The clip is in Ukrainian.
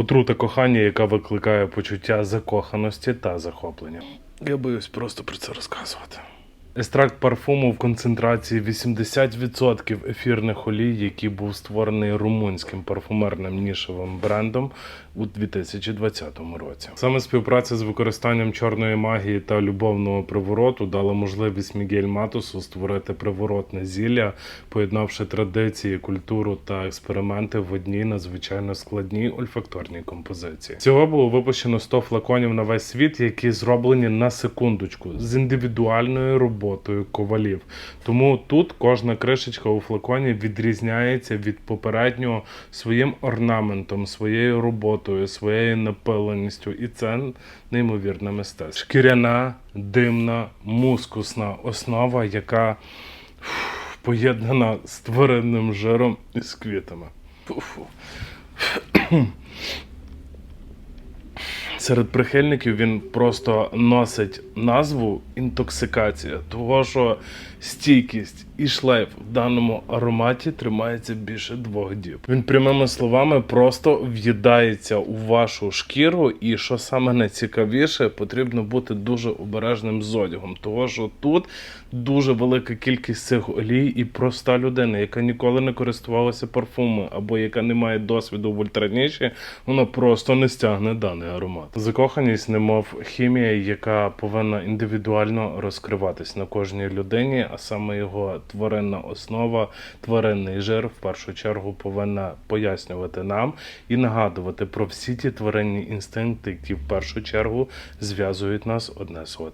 Отрута кохання, яка викликає почуття закоханості та захоплення. Я боюсь просто про це розказувати. Екстракт парфуму в концентрації 80% ефірних олій, який був створений румунським парфумерним нішевим брендом у 2020 році. Саме співпраця з використанням чорної магії та любовного привороту дала можливість Мігель Матусу створити приворотне зілля, поєднавши традиції, культуру та експерименти в одній надзвичайно складній ольфакторній композиції. Всього було випущено 100 флаконів на весь світ, які зроблені на секундочку з індивідуальною роботою ковалів. Тому тут кожна кришечка у флаконі відрізняється від попереднього своїм орнаментом, своєю роботою, своєю напиленістю, і це неймовірне мистецтво. Шкіряна, димна, мускусна основа, яка поєднана з тваринним жиром і з квітами. Фу-фу. Серед прихильників він просто носить назву інтоксикація, того що стійкість і шлейф в даному ароматі тримається більше двох діб. Він прямими словами просто в'їдається у вашу шкіру, і що саме найцікавіше, потрібно бути дуже обережним з одягом, того що тут дуже велика кількість цих олій, і проста людина, яка ніколи не користувалася парфумами або яка не має досвіду в ультраніші, вона просто не стягне даний аромат. Закоханість, немов хімія, яка повинна індивідуально розкриватись на кожній людині, а саме його тваринна основа, тваринний жир в першу чергу повинна пояснювати нам і нагадувати про всі ті тваринні інстинкти, які в першу чергу зв'язують нас одне з одним.